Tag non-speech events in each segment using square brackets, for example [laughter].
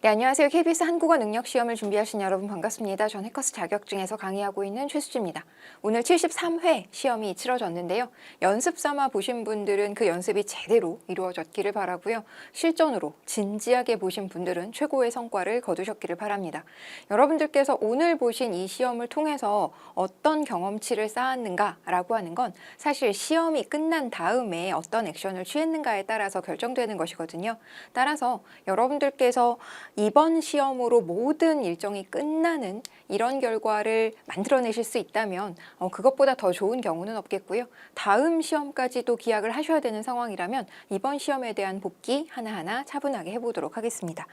네, 안녕하세요. KBS 한국어 능력 시험을 준비하신 여러분 반갑습니다. 전 해커스 자격증에서 강의하고 있는 최수지입니다. 오늘 73회 시험이 치러졌는데요. 연습 삼아 보신 분들은 그 연습이 제대로 이루어졌기를 바라고요. 실전으로 진지하게 보신 분들은 최고의 성과를 거두셨기를 바랍니다. 여러분들께서 오늘 보신 이 시험을 통해서 어떤 경험치를 쌓았는가라고 하는 건 사실 시험이 끝난 다음에 어떤 액션을 취했는가에 따라서 결정되는 것이거든요. 따라서 여러분들께서 이번 시험으로 모든 일정이 끝나는 이런 결과를 만들어내실 수 있다면 어, 그것보다 더 좋은 경우는 없겠고요. 다음 시험까지도 기약을 하셔야 되는 상황이라면 이번 시험에 대한 복귀 하나하나 차분하게 해보도록 하겠습니다.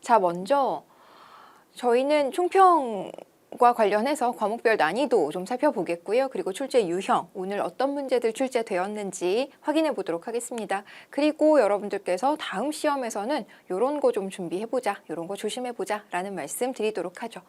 자, 먼저 저희는 총평 과 관련해서 과목별 난이도 좀 살펴보겠고요. 그리고 출제 유형, 오늘 어떤 문제들 출제되었는지 확인해 보도록 하겠습니다. 그리고 여러분들께서 다음 시험에서는 이런 거 좀 준비해 보자, 이런 거 조심해 보자 라는 말씀 드리도록 하죠.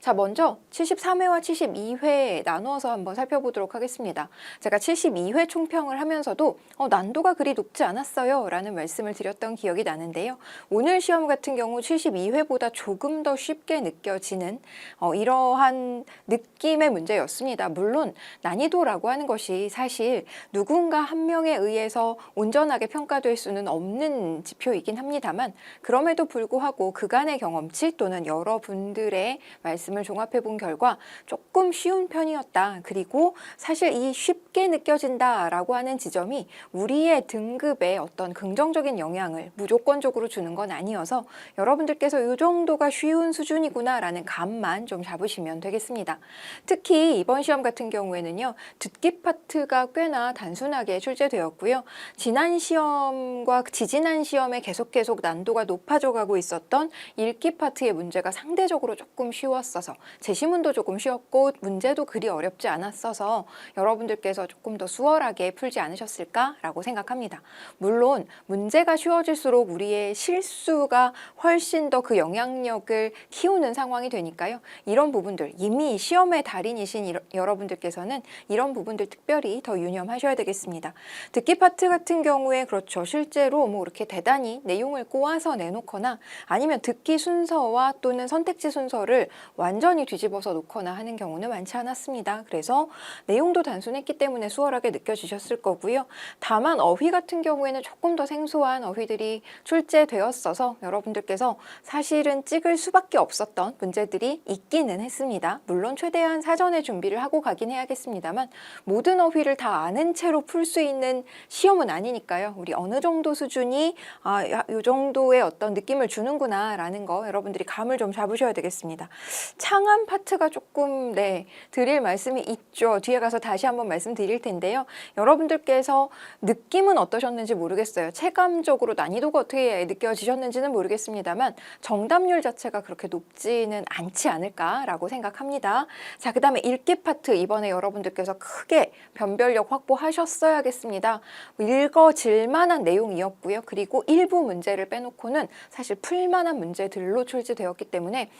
자, 먼저 73회와 72회 나누어서 한번 살펴보도록 하겠습니다. 제가 72회 총평을 하면서도 어, 난도가 그리 높지 않았어요 라는 말씀을 드렸던 기억이 나는데요. 오늘 시험 같은 경우 72회보다 조금 더 쉽게 느껴지는 어, 이 러한 느낌의 문제였습니다. 물론 난이도라고 하는 것이 사실 누군가 한 명에 의해서 온전하게 평가될 수는 없는 지표이긴 합니다만 그럼에도 불구하고 그간의 경험치 또는 여러분들의 말씀을 종합해 본 결과 조금 쉬운 편이었다. 그리고 사실 이 쉽게 느껴진다라고 하는 지점이 우리의 등급에 어떤 긍정적인 영향을 무조건적으로 주는 건 아니어서 여러분들께서 이 정도가 쉬운 수준이구나라는 감만 좀 잡으시면 되겠습니다. 특히 이번 시험 같은 경우에는요, 듣기 파트가 꽤나 단순하게 출제되었고요. 지난 시험과 지지난 시험에 계속 계속 난도가 높아져 가고 있었던 읽기 파트의 문제가 상대적으로 조금 쉬웠어서 제시문도 조금 쉬웠고 문제도 그리 어렵지 않았어서 여러분들께서 조금 더 수월하게 풀지 않으셨을까라고 생각합니다. 물론 문제가 쉬워질수록 우리의 실수가 훨씬 더 그 영향력을 키우는 상황이 되니까요. 이런 부분 들 이미 시험의 달인이신 여러분들께서는 이런 부분들 특별히 더 유념하셔야 되겠습니다. 듣기 파트 같은 경우에 그렇죠. 실제로 뭐 이렇게 대단히 내용을 꼬아서 내놓거나 아니면 듣기 순서와 또는 선택지 순서를 완전히 뒤집어서 놓거나 하는 경우는 많지 않았습니다. 그래서 내용도 단순했기 때문에 수월하게 느껴지셨을 거고요. 다만 어휘 같은 경우에는 조금 더 생소한 어휘들이 출제되었어서 여러분들께서 사실은 찍을 수밖에 없었던 문제들이 있기는 했 습니다. 물론 최대한 사전에 준비를 하고 가긴 해야겠습니다만 모든 어휘를 다 아는 채로 풀 수 있는 시험은 아니니까요. 우리 어느 정도 수준이 아, 야, 요 정도의 어떤 느낌을 주는구나라는 거 여러분들이 감을 좀 잡으셔야 되겠습니다. 창한 파트가 조금 네 드릴 말씀이 있죠. 뒤에 가서 다시 한번 말씀드릴 텐데요. 여러분들께서 느낌은 어떠셨는지 모르겠어요. 체감적으로 난이도가 어떻게 느껴지셨는지는 모르겠습니다만 정답률 자체가 그렇게 높지는 않지 않을까라고 생각합니다. 자, 그 다음에 읽기 파트 이번에 여러분들께서 크게 변별력 확보하셨어야겠습니다. 읽어질 만한 내용이었고요. 그리고 일부 문제를 빼놓고는 사실 풀만한 문제들로 출제되었기 때문에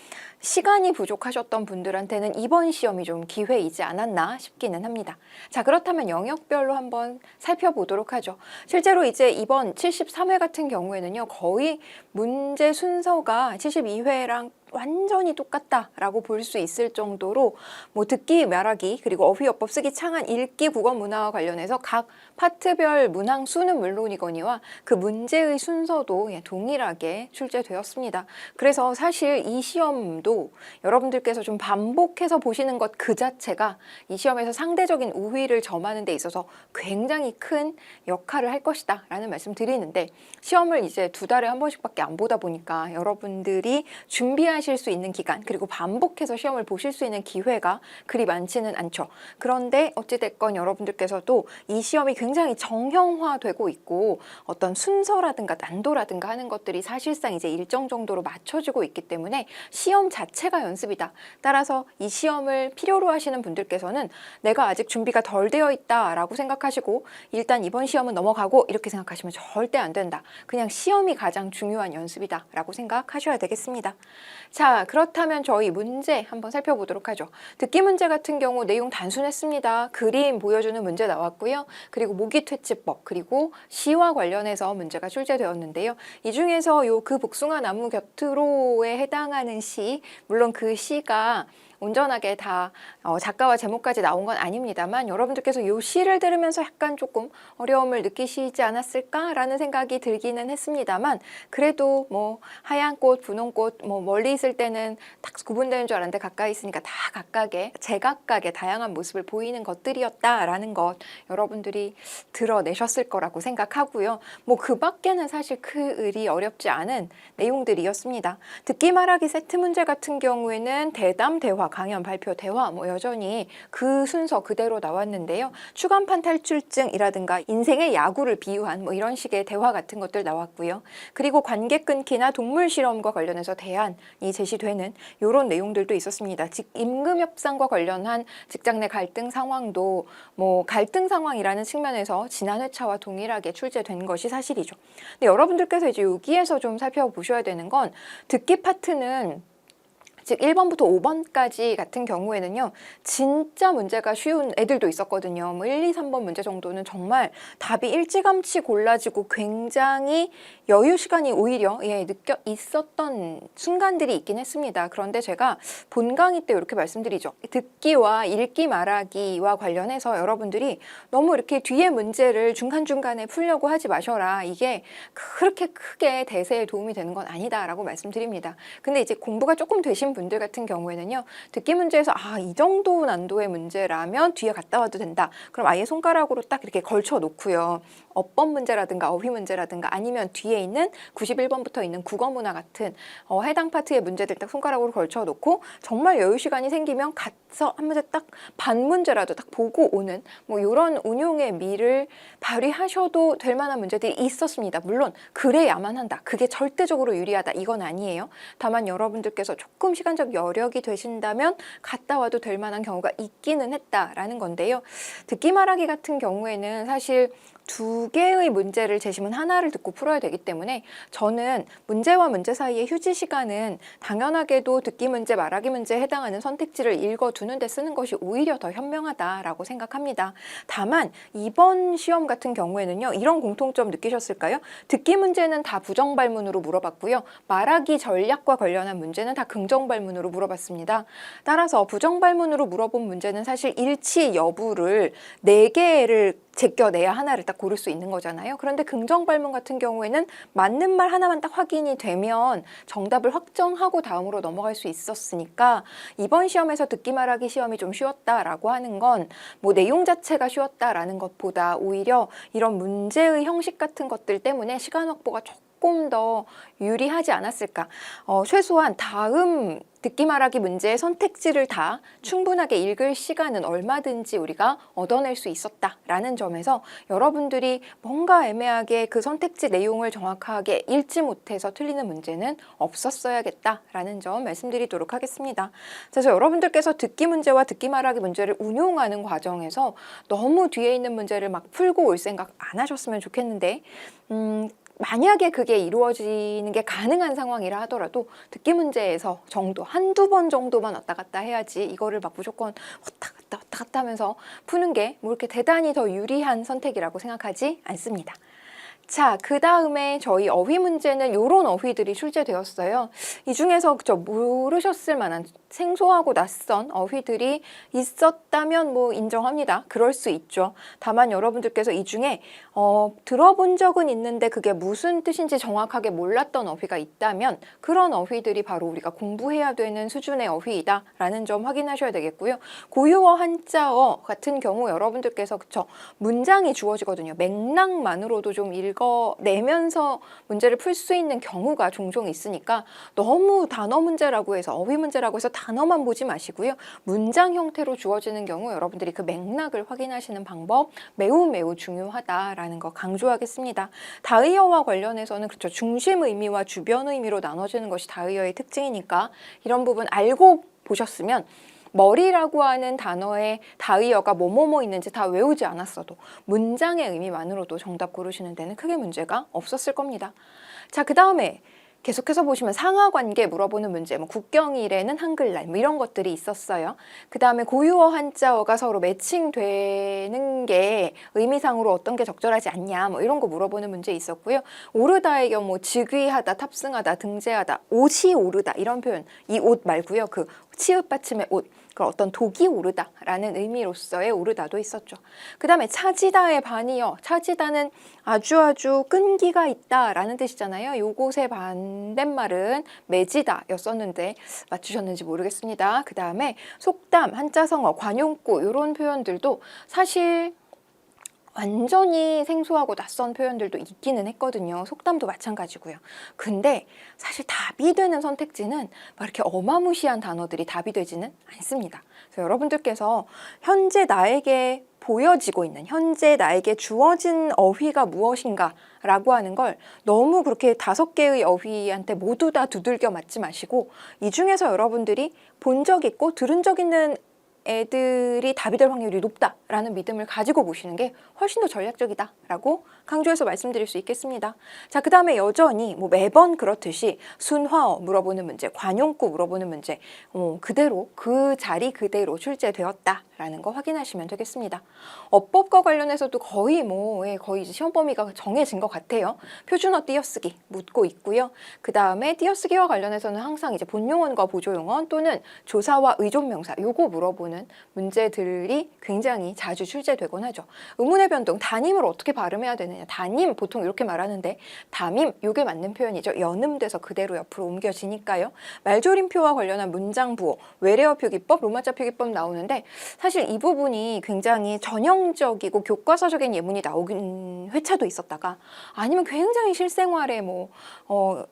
시간이 부족하셨던 분들한테는 이번 시험이 좀 기회이지 않았나 싶기는 합니다. 자, 그렇다면 영역별로 한번 살펴보도록 하죠. 실제로 이제 이번 73회 같은 경우에는요, 거의 문제 순서가 72회랑 완전히 똑같다라고 볼 수 있을 정도로 뭐 듣기 말하기 그리고 어휘어법 쓰기 창한 읽기 국어 문화와 관련해서 각 파트별 문항 수는 물론이거니와 그 문제의 순서도 예, 동일하게 출제되었습니다. 그래서 사실 이 시험도 여러분들께서 좀 반복해서 보시는 것 그 자체가 이 시험에서 상대적인 우위를 점하는 데 있어서 굉장히 큰 역할을 할 것이다 라는 말씀 드리는데 시험을 이제 두 달에 한 번씩밖에 안 보다 보니까 여러분들이 준비하실 수 있는 기간 그리고 반복해서 시험을 보실 수 있는 기회가 그리 많지는 않죠. 그런데 어찌됐건 여러분들께서도 이 시험이 굉장히 정형화되고 있고 어떤 순서라든가 난도라든가 하는 것들이 사실상 이제 일정 정도로 맞춰지고 있기 때문에 시험 자체가 연습이다. 따라서 이 시험을 필요로 하시는 분들께서는 내가 아직 준비가 덜 되어 있다라고 생각하시고 일단 이번 시험은 넘어가고 이렇게 생각하시면 절대 안 된다. 그냥 시험이 가장 중요한 연습이다라고 생각하셔야 되겠습니다. 자, 그렇다면 저희 문제 한번 살펴보도록 하죠. 듣기 문제 같은 경우 내용 단순했습니다. 그림 보여주는 문제 나왔고요. 그리고 모기 퇴치법, 그리고 시와 관련해서 문제가 출제되었는데요. 이 중에서 요 그 복숭아 나무 곁으로에 해당하는 시, 물론 그 시가 온전하게 다 어, 작가와 제목까지 나온 건 아닙니다만 여러분들께서 요 시를 들으면서 약간 조금 어려움을 느끼시지 않았을까라는 생각이 들기는 했습니다만 그래도 뭐 하얀 꽃, 분홍 꽃, 뭐 멀리 있을 때는 딱 구분되는 줄 알았는데 가까이 있으니까 다 각각의 제각각의 다양한 모습을 보이는 것들이었다라는 것 여러분들이 드러내셨을 거라고 생각하고요. 뭐 그 밖에는 사실 크을이 어렵지 않은 내용들이었습니다. 듣기 말하기 세트 문제 같은 경우에는 대담, 대화, 강연, 발표, 대화 뭐 여전히 그 순서 그대로 나왔는데요. 추간판 탈출증이라든가 인생의 야구를 비유한 뭐 이런 식의 대화 같은 것들 나왔고요. 그리고 관계 끊기나 동물 실험과 관련해서 대안이 제시되는 이런 내용들도 있었습니다. 즉 임금 협상과 관련한 직장 내 갈등 상황도 뭐 갈등 상황이라는 측면에서 지난 회차와 동일하게 출제된 것이 사실이죠. 근데 여러분들께서 이제 여기에서 좀 살펴보셔야 되는 건 듣기 파트는 즉 1번부터 5번까지 같은 경우에는요. 진짜 문제가 쉬운 애들도 있었거든요. 뭐 1, 2, 3번 문제 정도는 정말 답이 일찌감치 골라지고 굉장히 여유 시간이 오히려 예, 느껴 있었던 순간들이 있긴 했습니다. 그런데 제가 본 강의 때 이렇게 말씀드리죠. 듣기와 읽기 말하기와 관련해서 여러분들이 너무 이렇게 뒤에 문제를 중간중간에 풀려고 하지 마셔라. 이게 그렇게 크게 대세에 도움이 되는 건 아니다라고 말씀드립니다. 근데 이제 공부가 조금 되신 분들 같은 경우에는요. 듣기 문제에서 아, 이 정도 난도의 문제라면 뒤에 갔다 와도 된다. 그럼 아예 손가락으로 딱 이렇게 걸쳐 놓고요. 어법 문제라든가 어휘 문제라든가 아니면 뒤에 있는 91번부터 있는 국어 문화 같은 어, 해당 파트의 문제들 딱 손가락으로 걸쳐 놓고 정말 여유 시간이 생기면 가서 한 문제 딱 반 문제라도 딱 보고 오는 뭐 이런 운용의 미를 발휘하셔도 될 만한 문제들이 있었습니다. 물론 그래야만 한다. 그게 절대적으로 유리하다. 이건 아니에요. 다만 여러분들께서 조금 시간 적 여력이 되신다면 갔다 와도 될 만한 경우가 있기는 했다라는 건데요. 듣기 말하기 같은 경우에는 사실 두 개의 문제를 제시문 하나를 듣고 풀어야 되기 때문에 저는 문제와 문제 사이의 휴지 시간은 당연하게도 듣기 문제, 말하기 문제에 해당하는 선택지를 읽어두는 데 쓰는 것이 오히려 더 현명하다라고 생각합니다. 다만 이번 시험 같은 경우에는요. 이런 공통점 느끼셨을까요? 듣기 문제는 다 부정 발문으로 물어봤고요. 말하기 전략과 관련한 문제는 다 긍정 발문으로 물어봤습니다. 따라서 부정 발문으로 물어본 문제는 사실 일치 여부를 네 개를 제껴내야 하나를 딱 고를 수 있는 거잖아요. 그런데 긍정 발문 같은 경우에는 맞는 말 하나만 딱 확인이 되면 정답을 확정하고 다음으로 넘어갈 수 있었으니까 이번 시험에서 듣기 말하기 시험이 좀 쉬웠다라고 하는 건 뭐 내용 자체가 쉬웠다라는 것보다 오히려 이런 문제의 형식 같은 것들 때문에 시간 확보가 조금 더 유리하지 않았을까. 어, 최소한 다음 듣기 말하기 문제의 선택지를 다 충분하게 읽을 시간은 얼마든지 우리가 얻어낼 수 있었다라는 점에서 여러분들이 뭔가 애매하게 그 선택지 내용을 정확하게 읽지 못해서 틀리는 문제는 없었어야겠다라는 점 말씀드리도록 하겠습니다. 그래서 여러분들께서 듣기 문제와 듣기 말하기 문제를 운용하는 과정에서 너무 뒤에 있는 문제를 막 풀고 올 생각 안 하셨으면 좋겠는데 음, 만약에 그게 이루어지는 게 가능한 상황이라 하더라도 듣기 문제에서 정도 한두 번 정도만 왔다 갔다 해야지 이거를 막 무조건 왔다 갔다 왔다 갔다 하면서 푸는 게 뭐 이렇게 대단히 더 유리한 선택이라고 생각하지 않습니다. 자, 그 다음에 저희 어휘 문제는 이런 어휘들이 출제되었어요. 이 중에서 저 모르셨을 만한 생소하고 낯선 어휘들이 있었다면 뭐 인정합니다. 그럴 수 있죠. 다만 여러분들께서 이 중에 어, 들어본 적은 있는데 그게 무슨 뜻인지 정확하게 몰랐던 어휘가 있다면 그런 어휘들이 바로 우리가 공부해야 되는 수준의 어휘이다라는 점 확인하셔야 되겠고요. 고유어 한자어 같은 경우 여러분들께서 그쵸 문장이 주어지거든요. 맥락만으로도 좀 읽 어내면서 문제를 풀 수 있는 경우가 종종 있으니까 너무 단어 문제라고 해서 어휘 문제라고 해서 단어만 보지 마시고요. 문장 형태로 주어지는 경우 여러분들이 그 맥락을 확인하시는 방법 매우 매우 중요하다라는 거 강조하겠습니다. 다의어와 관련해서는 그렇죠. 중심 의미와 주변 의미로 나눠지는 것이 다의어의 특징이니까 이런 부분 알고 보셨으면 머리라고 하는 단어의 다의어가 뭐뭐뭐 있는지 다 외우지 않았어도 문장의 의미만으로도 정답 고르시는 데는 크게 문제가 없었을 겁니다. 자, 그 다음에 계속해서 보시면 상하 관계 물어보는 문제, 뭐 국경일에는 한글날 뭐 이런 것들이 있었어요. 그 다음에 고유어 한자어가 서로 매칭되는 게 의미상으로 어떤 게 적절하지 않냐, 뭐 이런 거 물어보는 문제 있었고요. 오르다의 경우 뭐 즉위하다, 탑승하다, 등재하다, 옷이 오르다 이런 표현, 이 옷 말고요. 그 치읓 받침의 옷. 그 어떤 독이 오르다라는 의미로서의 오르다도 있었죠. 그 다음에 차지다의 반이요. 차지다는 아주 아주 끈기가 있다라는 뜻이잖아요. 요것의 반대말은 매지다였었는데 맞추셨는지 모르겠습니다. 그 다음에 속담, 한자성어, 관용구 이런 표현들도 사실 완전히 생소하고 낯선 표현들도 있기는 했거든요. 속담도 마찬가지고요. 근데 사실 답이 되는 선택지는 막 이렇게 어마무시한 단어들이 답이 되지는 않습니다. 그래서 여러분들께서 현재 나에게 보여지고 있는 현재 나에게 주어진 어휘가 무엇인가 라고 하는 걸 너무 그렇게 다섯 개의 어휘한테 모두 다 두들겨 맞지 마시고 이 중에서 여러분들이 본 적 있고 들은 적 있는 애들이 답이 될 확률이 높다라는 믿음을 가지고 보시는 게 훨씬 더 전략적이다라고 강조해서 말씀드릴 수 있겠습니다. 자, 그 다음에 여전히 뭐 매번 그렇듯이 순화어 물어보는 문제, 관용구 물어보는 문제, 어, 그대로 그 자리 그대로 출제되었다라는 거 확인하시면 되겠습니다. 어법과 관련해서도 거의 뭐 예, 거의 시험 범위가 정해진 것 같아요. 표준어 띄어쓰기 묻고 있고요. 그 다음에 띄어쓰기와 관련해서는 항상 이제 본용언과 보조용언 또는 조사와 의존명사 요거 물어보는 문제들이 굉장히 자주 출제되곤 하죠. 의문의 변동 단임을 어떻게 발음해야 되 느냐? 단임 보통 이렇게 말하는데 담임 요게 맞는 표현이죠. 연음돼서 그대로 옆으로 옮겨지니까요. 말조림표와 관련한 문장 부호, 외래어 표기법, 로마자 표기법 나오는데 사실 이 부분이 굉장히 전형적이고 교과서적인 예문이 나오긴 회차도 있었다가 아니면 굉장히 실생활에 뭐 어,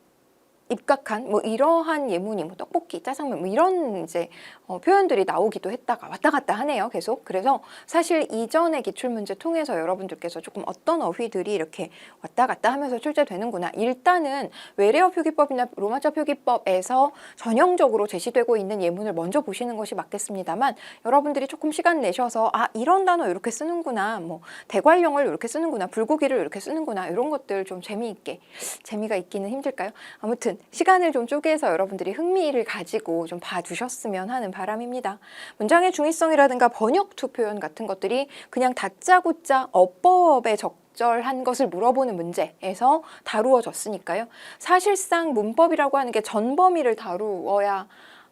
입각한 뭐 이러한 예문이 뭐 떡볶이, 짜장면 뭐 이런 이제 어, 표현들이 나오기도 했다가 왔다 갔다 하네요. 계속. 그래서 사실 이전의 기출 문제 통해서 여러분들께서 조금 어떤 어휘들이 이렇게 왔다 갔다 하면서 출제되는구나. 일단은 외래어 표기법이나 로마자 표기법에서 전형적으로 제시되고 있는 예문을 먼저 보시는 것이 맞겠습니다만 여러분들이 조금 시간 내셔서 아 이런 단어 이렇게 쓰는구나. 뭐 대괄령을 이렇게 쓰는구나. 불고기를 이렇게 쓰는구나. 이런 것들 좀 재미있게 재미가 있기는 힘들까요? 아무튼 시간을 좀 쪼개서 여러분들이 흥미를 가지고 좀 봐주셨으면 하는 바람입니다. 문장의 중의성이라든가 번역투 표현 같은 것들이 그냥 다짜고짜 어법에 적 적절한 것을 물어보는 문제에서 다루어졌으니까요. 사실상 문법이라고 하는 게 전범위를 다루어야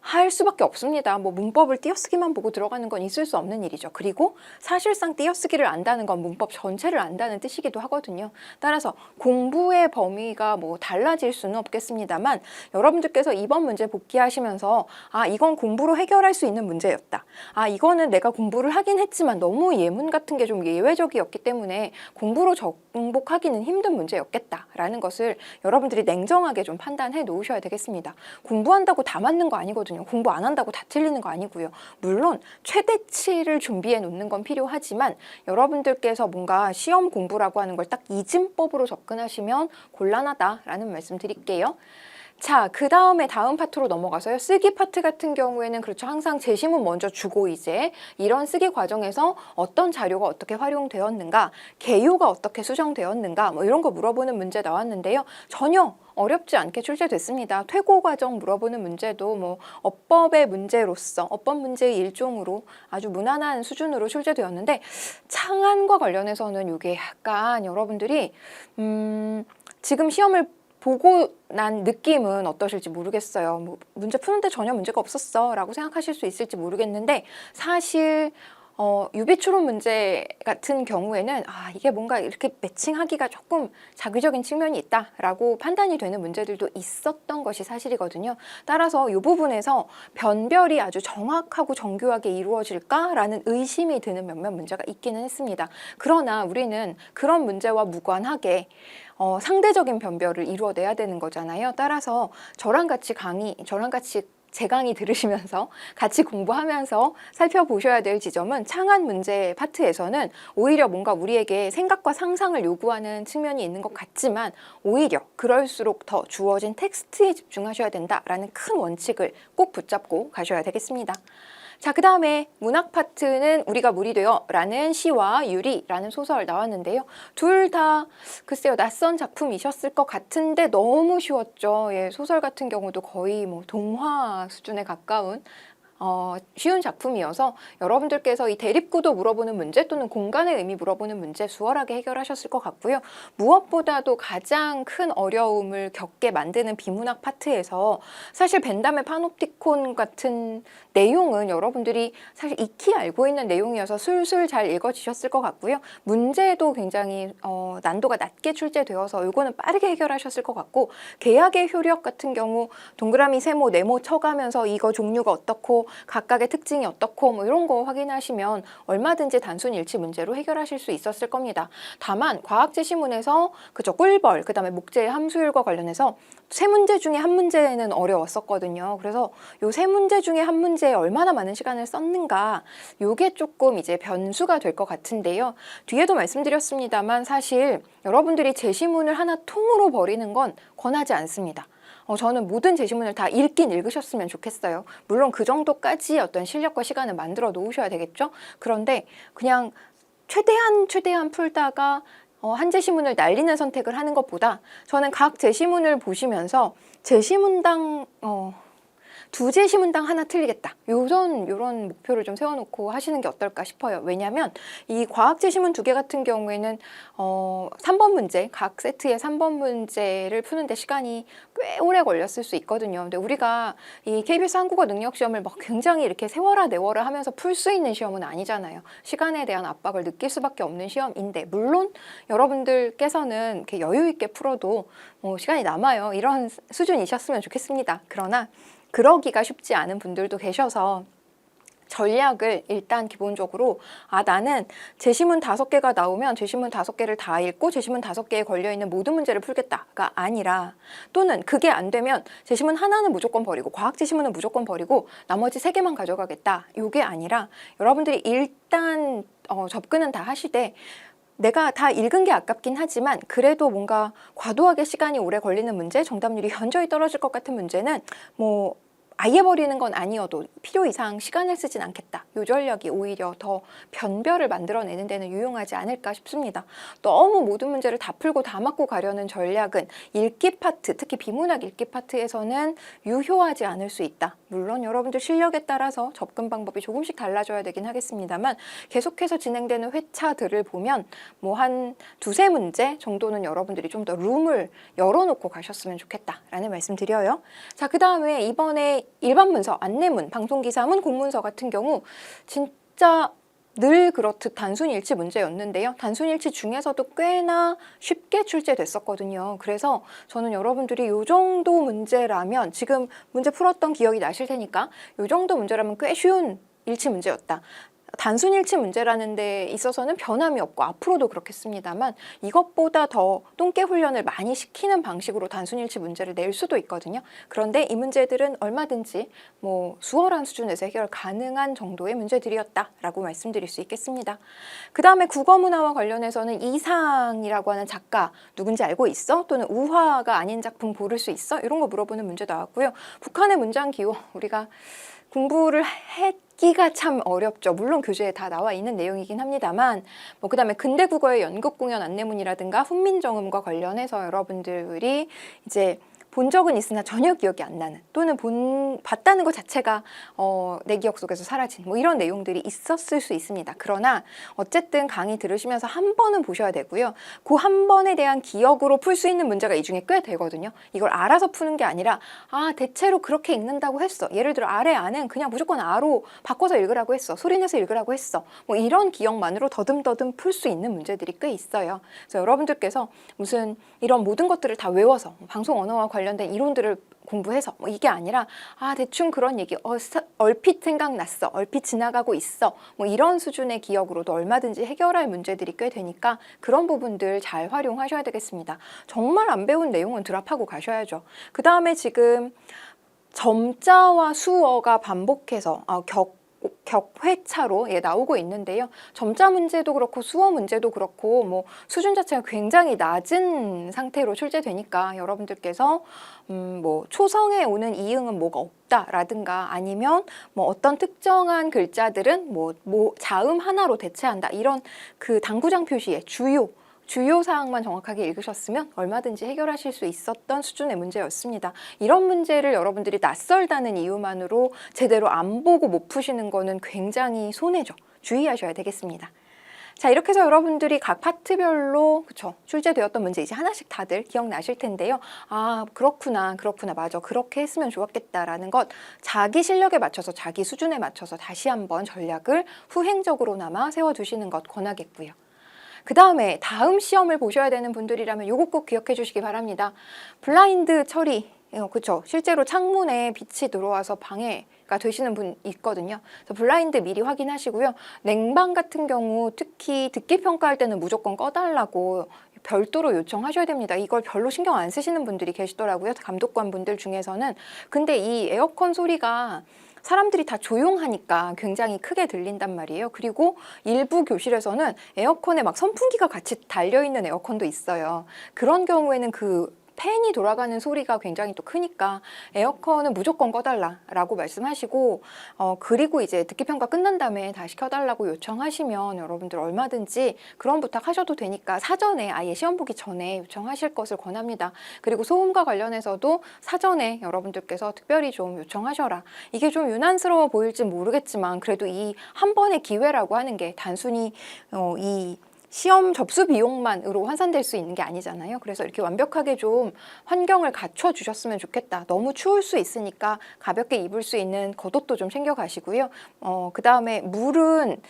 할 수밖에 없습니다. 뭐 문법을 띄어쓰기만 보고 들어가는 건 있을 수 없는 일이죠. 그리고 사실상 띄어쓰기를 안다는 건 문법 전체를 안다는 뜻이기도 하거든요. 따라서 공부의 범위가 뭐 달라질 수는 없겠습니다만 여러분들께서 이번 문제 복귀하시면서 아 이건 공부로 해결할 수 있는 문제였다. 아 이거는 내가 공부를 하긴 했지만 너무 예문 같은 게 좀 예외적이었기 때문에 공부로 정복하기는 힘든 문제였겠다라는 것을 여러분들이 냉정하게 좀 판단해 놓으셔야 되겠습니다. 공부한다고 다 맞는 거 아니 거든요. 공부 안 한다고 다 틀리는 거 아니고요. 물론 최대치를 준비해 놓는 건 필요하지만 여러분들께서 뭔가 시험 공부라고 하는 걸 딱 이진법으로 접근하시면 곤란하다라는 말씀 드릴게요. 자, 그 다음에 다음 파트로 넘어가서요. 쓰기 파트 같은 경우에는 그렇죠. 항상 제시문 먼저 주고 이제 이런 쓰기 과정에서 어떤 자료가 어떻게 활용되었는가, 개요가 어떻게 수정되었는가, 뭐 이런 거 물어보는 문제 나왔는데요. 전혀 어렵지 않게 출제됐습니다. 퇴고 과정 물어보는 문제도 뭐 어법의 문제로서 어법 문제의 일종으로 아주 무난한 수준으로 출제되었는데 창안과 관련해서는 이게 약간 여러분들이 음, 지금 시험을 보고 난 느낌은 어떠실지 모르겠어요. 뭐 문제 푸는데 전혀 문제가 없었어 라고 생각하실 수 있을지 모르겠는데 사실 어, 유비추론 문제 같은 경우에는 아 이게 뭔가 이렇게 매칭하기가 조금 자기적인 측면이 있다라고 판단이 되는 문제들도 있었던 것이 사실이거든요. 따라서 이 부분에서 변별이 아주 정확하고 정교하게 이루어질까라는 의심이 드는 몇몇 문제가 있기는 했습니다. 그러나 우리는 그런 문제와 무관하게 어, 상대적인 변별을 이루어내야 되는 거잖아요. 따라서 저랑 같이 강의, 저랑 같이 제 강의 들으시면서 [laughs] 같이 공부하면서 살펴보셔야 될 지점은 창안 문제 파트에서는 오히려 뭔가 우리에게 생각과 상상을 요구하는 측면이 있는 것 같지만 오히려 그럴수록 더 주어진 텍스트에 집중하셔야 된다라는 큰 원칙을 꼭 붙잡고 가셔야 되겠습니다. 자, 그 다음에 문학 파트는 우리가 물이 되어 라는 시와 유리라는 소설 나왔는데요. 둘 다 글쎄요, 낯선 작품이셨을 것 같은데 너무 쉬웠죠. 예, 소설 같은 경우도 거의 뭐 동화 수준에 가까운 어, 쉬운 작품이어서 여러분들께서 이 대립구도 물어보는 문제 또는 공간의 의미 물어보는 문제 수월하게 해결하셨을 것 같고요. 무엇보다도 가장 큰 어려움을 겪게 만드는 비문학 파트에서 사실 벤담의 파노프티콘 같은 내용은 여러분들이 사실 익히 알고 있는 내용이어서 술술 잘 읽어지셨을 것 같고요. 문제도 굉장히 어, 난도가 낮게 출제되어서 이거는 빠르게 해결하셨을 것 같고 계약의 효력 같은 경우 동그라미, 세모, 네모 쳐가면서 이거 종류가 어떻고 각각의 특징이 어떻고 뭐 이런 거 확인하시면 얼마든지 단순 일치 문제로 해결하실 수 있었을 겁니다. 다만 과학 제시문에서 그저 꿀벌 그다음에 목재의 함수율과 관련해서 세 문제 중에 한 문제는 어려웠었거든요. 그래서 요 세 문제 중에 한 문제에 얼마나 많은 시간을 썼는가 요게 조금 이제 변수가 될 것 같은데요. 뒤에도 말씀드렸습니다만 사실 여러분들이 제시문을 하나 통으로 버리는 건 권하지 않습니다. 어, 저는 모든 제시문을 다 읽긴 읽으셨으면 좋겠어요. 물론 그 정도까지 어떤 실력과 시간을 만들어 놓으셔야 되겠죠. 그런데 그냥 최대한 최대한 풀다가 어, 한 제시문을 날리는 선택을 하는 것보다 저는 각 제시문을 보시면서 제시문당 어, 두 제 시문당 하나 틀리겠다. 요런 요런 목표를 좀 세워놓고 하시는 게 어떨까 싶어요. 왜냐하면 이 과학 제 시문 두 개 같은 경우에는 어 3번 문제 각 세트의 3번 문제를 푸는데 시간이 꽤 오래 걸렸을 수 있거든요. 근데 우리가 이 KBS 한국어 능력 시험을 막 굉장히 이렇게 세워라 내워라 하면서 풀 수 있는 시험은 아니잖아요. 시간에 대한 압박을 느낄 수밖에 없는 시험인데 물론 여러분들께서는 이렇게 여유 있게 풀어도 뭐 시간이 남아요. 이런 수준이셨으면 좋겠습니다. 그러나 그러기가 쉽지 않은 분들도 계셔서 전략을 일단 기본적으로 아 나는 제시문 다섯 개가 나오면 제시문 다섯 개를 다 읽고 제시문 다섯 개에 걸려 있는 모든 문제를 풀겠다가 아니라 또는 그게 안 되면 제시문 하나는 무조건 버리고 과학 제시문은 무조건 버리고 나머지 세 개만 가져가겠다. 요게 아니라 여러분들이 일단 어, 접근은 다 하시되 내가 다 읽은 게 아깝긴 하지만 그래도 뭔가 과도하게 시간이 오래 걸리는 문제, 정답률이 [laughs] 현저히 떨어질 것 같은 문제는 뭐 아예 버리는 건 아니어도 필요 이상 시간을 쓰진 않겠다. 요 전략이 오히려 더 변별을 만들어내는 데는 유용하지 않을까 싶습니다. 너무 모든 문제를 다 풀고 다 맞고 가려는 전략은 읽기 파트, 특히 비문학 읽기 파트에서는 유효하지 않을 수 있다. 물론 여러분들 실력에 따라서 접근 방법이 조금씩 달라져야 되긴 하겠습니다만 계속해서 진행되는 회차들을 보면 뭐 한 두세 문제 정도는 여러분들이 좀 더 룸을 열어놓고 가셨으면 좋겠다라는 말씀 드려요. 자, 그 다음에 이번에 일반 문서, 안내문, 방송기사문, 공문서 같은 경우 진짜 늘 그렇듯 단순 일치 문제였는데요. 단순 일치 중에서도 꽤나 쉽게 출제됐었거든요. 그래서 저는 여러분들이 요 정도 문제라면 지금 문제 풀었던 기억이 나실 테니까 요 정도 문제라면 꽤 쉬운 일치 문제였다. 단순 일치 문제라는 데 있어서는 변함이 없고 앞으로도 그렇겠습니다만 이것보다 더 똥개 훈련을 많이 시키는 방식으로 단순 일치 문제를 낼 수도 있거든요. 그런데 이 문제들은 얼마든지 뭐 수월한 수준에서 해결 가능한 정도의 문제들이었다라고 말씀드릴 수 있겠습니다. 그 다음에 국어 문화와 관련해서는 이상이라고 하는 작가 누군지 알고 있어? 또는 우화가 아닌 작품 고를 수 있어? 이런 거 물어보는 문제 나왔고요. 북한의 문장 기호 우리가 공부를 했 기가 참 어렵죠. 물론 교재에 다 나와 있는 내용이긴 합니다만, 뭐 그다음에 근대 국어의 연극 공연 안내문이라든가 훈민정음과 관련해서 여러분들이 이제 본 적은 있으나 전혀 기억이 안 나는 또는 본 봤다는 것 자체가 어, 내 기억 속에서 사라진 뭐 이런 내용들이 있었을 수 있습니다. 그러나 어쨌든 강의 들으시면서 한 번은 보셔야 되고요. 그 한 번에 대한 기억으로 풀 수 있는 문제가 이 중에 꽤 되거든요. 이걸 알아서 푸는 게 아니라 아 대체로 그렇게 읽는다고 했어. 예를 들어 아래 안은 그냥 무조건 아로 바꿔서 읽으라고 했어. 소리내서 읽으라고 했어. 뭐 이런 기억만으로 더듬더듬 풀 수 있는 문제들이 꽤 있어요. 그래서 여러분들께서 무슨 이런 모든 것들을 다 외워서 방송 언어와 관련 된 이론들을 공부해서 뭐 이게 아니라 아 대충 그런 얘기 어, 사- 얼핏 생각났어 얼핏 지나가고 있어 뭐 이런 수준의 기억으로도 얼마든지 해결할 문제들이 꽤 되니까 그런 부분들 잘 활용하셔야 되겠습니다. 정말 안 배운 내용은 드랍하고 가셔야죠. 그 다음에 지금 점자와 수어가 반복해서 아, 격 격회차로 예, 나오고 있는데요. 점자 문제도 그렇고 수어 문제도 그렇고 뭐 수준 자체가 굉장히 낮은 상태로 출제되니까 여러분들께서 음, 뭐 초성에 오는 이응은 뭐가 없다라든가 아니면 뭐 어떤 특정한 글자들은 뭐, 뭐 자음 하나로 대체한다 이런 그 당구장 표시의 주요 주요 사항만 정확하게 읽으셨으면 얼마든지 해결하실 수 있었던 수준의 문제였습니다. 이런 문제를 여러분들이 낯설다는 이유만으로 제대로 안 보고 못 푸시는 거는 굉장히 손해죠. 주의하셔야 되겠습니다. 자, 이렇게 해서 여러분들이 각 파트별로 그쵸 출제되었던 문제 이제 하나씩 다들 기억나실 텐데요. 아, 그렇구나, 그렇구나, 맞아. 그렇게 했으면 좋았겠다라는 것 자기 실력에 맞춰서 자기 수준에 맞춰서 다시 한번 전략을 후행적으로나마 세워두시는 것 권하겠고요. 그 다음에 다음 시험을 보셔야 되는 분들이라면 요거 꼭 기억해 주시기 바랍니다. 블라인드 처리, 어, 그쵸. 실제로 창문에 빛이 들어와서 방해 가 되시는 분 있거든요. 그래서 블라인드 미리 확인하시고요. 냉방 같은 경우 특히 듣기 평가할 때는 무조건 꺼달라고 별도로 요청하셔야 됩니다. 이걸 별로 신경 안 쓰시는 분들이 계시더라고요. 감독관 분들 중에서는. 근데 이 에어컨 소리가 사람들이 다 조용하니까 굉장히 크게 들린단 말이에요. 그리고 일부 교실에서는 에어컨에 막 선풍기가 같이 달려있는 에어컨도 있어요. 그런 경우에는 그 팬이 돌아가는 소리가 굉장히 또 크니까 에어컨은 무조건 꺼달라라고 말씀하시고 어 그리고 이제 듣기 평가 끝난 다음에 다시 켜달라고 요청하시면 여러분들 얼마든지 그런 부탁하셔도 되니까 사전에 아예 시험 보기 전에 요청하실 것을 권합니다. 그리고 소음과 관련해서도 사전에 여러분들께서 특별히 좀 요청하셔라. 이게 좀 유난스러워 보일지 모르겠지만 그래도 이 한 번의 기회라고 하는 게 단순히 어 이 시험 접수 비용만으로 환산될 수 있는 게 아니잖아요. 그래서 이렇게 완벽하게 좀 환경을 갖춰 주셨으면 좋겠다. 너무 추울 수 있으니까 가볍게 입을 수 있는 겉옷도 좀 챙겨 가시고요. 어, 그 다음에 물은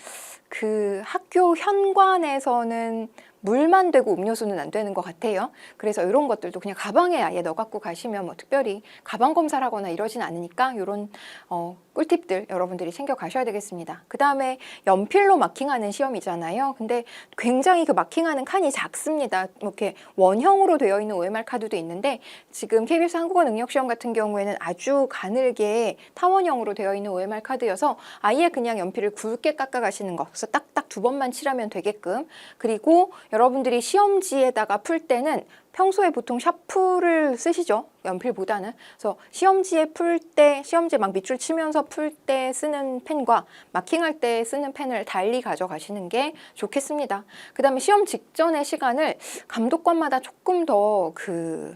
그 학교 현관에서는 물만 되고 음료수는 안 되는 것 같아요. 그래서 이런 것들도 그냥 가방에 아예 넣어 갖고 가시면 뭐 특별히 가방 검사를 하거나 이러진 않으니까 이런 어, 꿀팁들 여러분들이 챙겨 가셔야 되겠습니다. 그 다음에 연필로 마킹하는 시험이잖아요. 근데 굉장히 그 마킹하는 칸이 작습니다. 이렇게 원형으로 되어 있는 OMR 카드도 있는데 지금 KBS 한국어 능력 시험 같은 경우에는 아주 가늘게 타원형으로 되어 있는 OMR 카드여서 아예 그냥 연필을 굵게 깎아 가시는 거. 그래서 딱딱 두 번만 칠하면 되게끔. 그리고 여러분들이 시험지에다가 풀 때는 평소에 보통 샤프를 쓰시죠? 연필보다는. 그래서 시험지에 풀 때 시험지 막 밑줄 치면서 풀 때 쓰는 펜과 마킹할 때 쓰는 펜을 달리 가져가시는 게 좋겠습니다. 그 다음에 시험 직전의 시간을 감독관마다 조금 더그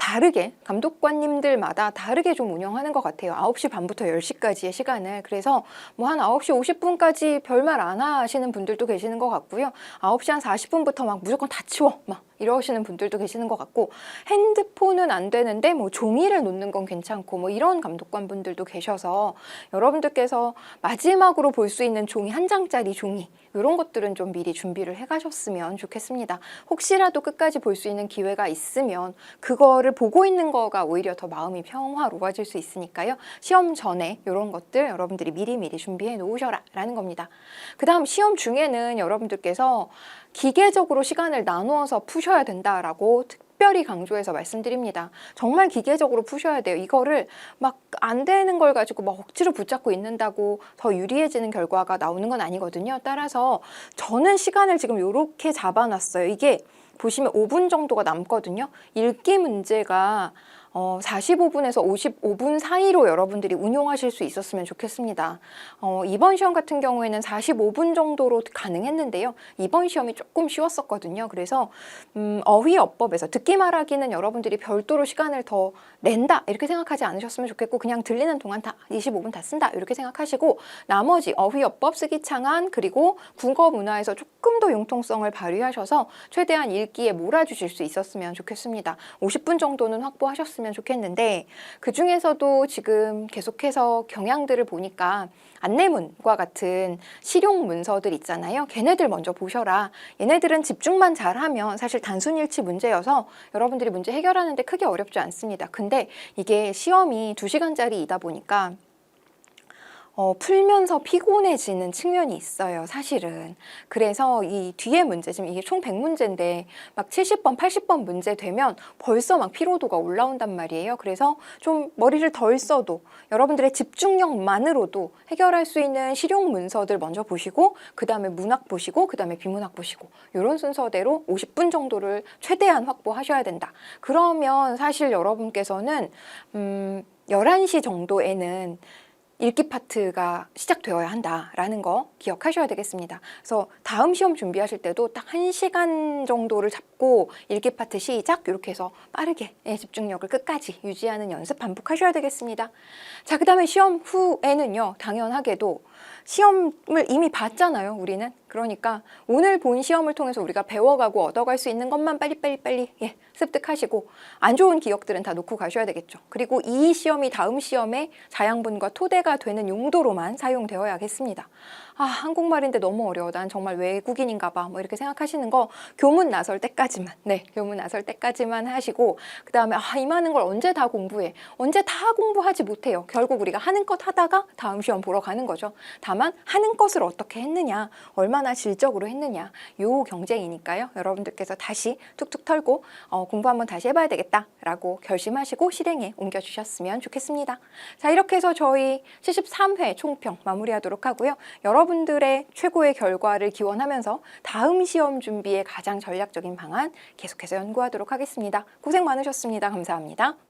다르게 감독관님들마다 다르게 좀 운영하는 것 같아요. 9시 반부터 10시까지의 시간을. 그래서 뭐 한 9시 50분까지 별말 안 하시는 분들도 계시는 것 같고요. 9시 한 40분부터 막 무조건 다 치워. 막 이러시는 분들도 계시는 것 같고 핸드폰은 안 되는데 뭐 종이를 놓는 건 괜찮고 뭐 이런 감독관 분들도 계셔서 여러분들께서 마지막으로 볼 수 있는 종이 한 장짜리 종이 이런 것들은 좀 미리 준비를 해 가셨으면 좋겠습니다. 혹시라도 끝까지 볼 수 있는 기회가 있으면 그거를 보고 있는 거가 오히려 더 마음이 평화로워질 수 있으니까요. 시험 전에 이런 것들 여러분들이 미리미리 준비해 놓으셔라 라는 겁니다. 그 다음 시험 중에는 여러분들께서 기계적으로 시간을 나누어서 푸셔야 된다라고 특별히 강조해서 말씀드립니다. 정말 기계적으로 푸셔야 돼요. 이거를 막 안 되는 걸 가지고 막 억지로 붙잡고 있는다고 더 유리해지는 결과가 나오는 건 아니거든요. 따라서 저는 시간을 지금 이렇게 잡아놨어요. 이게 보시면 5분 정도가 남거든요. 읽기 문제가 어, 45분에서 55분 사이로 여러분들이 운용하실 수 있었으면 좋겠습니다. 어, 이번 시험 같은 경우에는 45분 정도로 가능했는데요. 이번 시험이 조금 쉬웠었거든요. 그래서 음, 어휘 어법에서 듣기 말하기는 여러분들이 별도로 시간을 더 낸다 이렇게 생각하지 않으셨으면 좋겠고 그냥 들리는 동안 다 25분 다 쓴다 이렇게 생각하시고 나머지 어휘 어법, 쓰기 창안 그리고 국어 문화에서 조금 더 융통성을 발휘하셔서 최대한 읽기에 몰아주실 수 있었으면 좋겠습니다. 50분 정도는 확보하셨 으면 했으면 좋겠는데 그 중에서도 지금 계속해서 경향들을 보니까 안내문과 같은 실용 문서들 있잖아요. 걔네들 먼저 보셔라. 얘네들은 집중만 잘하면 사실 단순 일치 문제여서 여러분들이 문제 해결하는데 크게 어렵지 않습니다. 근데 이게 시험이 두시간짜리이다 보니까 어, 풀면서 피곤해지는 측면이 있어요, 사실은. 그래서 이 뒤에 문제, 지금 이게 총 100문제인데 막 70번, 80번 문제 되면 벌써 막 피로도가 올라온단 말이에요. 그래서 좀 머리를 덜 써도 여러분들의 집중력만으로도 해결할 수 있는 실용 문서들 먼저 보시고, 그 다음에 문학 보시고, 그 다음에 비문학 보시고, 이런 순서대로 50분 정도를 최대한 확보하셔야 된다. 그러면 사실 여러분께서는, 음, 11시 정도에는 읽기 파트가 시작되어야 한다라는 거 기억하셔야 되겠습니다. 그래서 다음 시험 준비하실 때도 딱 한시간 정도를 잡고 읽기 파트 시작 이렇게 해서 빠르게 예, 집중력을 끝까지 유지하는 연습 반복하셔야 되겠습니다. 자, 그 다음에 시험 후에는요. 당연하게도 시험을 이미 봤잖아요, 우리는. 그러니까 오늘 본 시험을 통해서 우리가 배워가고 얻어갈 수 있는 것만 빨리빨리 빨리 예, 습득하시고 안 좋은 기억들은 다 놓고 가셔야 되겠죠. 그리고 이 시험이 다음 시험에 자양분과 토대가 되는 용도로만 사용되어야겠습니다. 아, 한국말인데 너무 어려워. 난 정말 외국인인가 봐. 뭐 이렇게 생각하시는 거 교문 나설 때까지만. 네, 교문 나설 때까지만 하시고 그다음에 아, 이 많은 걸 언제 다 공부해? 언제 다 공부하지 못해요. 결국 우리가 하는 것 하다가 다음 시험 보러 가는 거죠. 다만 하는 것을 어떻게 했느냐, 얼마나 질적으로 했느냐, 요 경쟁이니까요. 여러분들께서 다시 툭툭 털고 어, 공부 한번 다시 해봐야 되겠다라고 결심하시고 실행에 옮겨주셨으면 좋겠습니다. 자, 이렇게 해서 저희 73회 총평 마무리하도록 하고요. 여러분들의 최고의 결과를 기원하면서 다음 시험 준비에 가장 전략적인 방안 계속해서 연구하도록 하겠습니다. 고생 많으셨습니다. 감사합니다.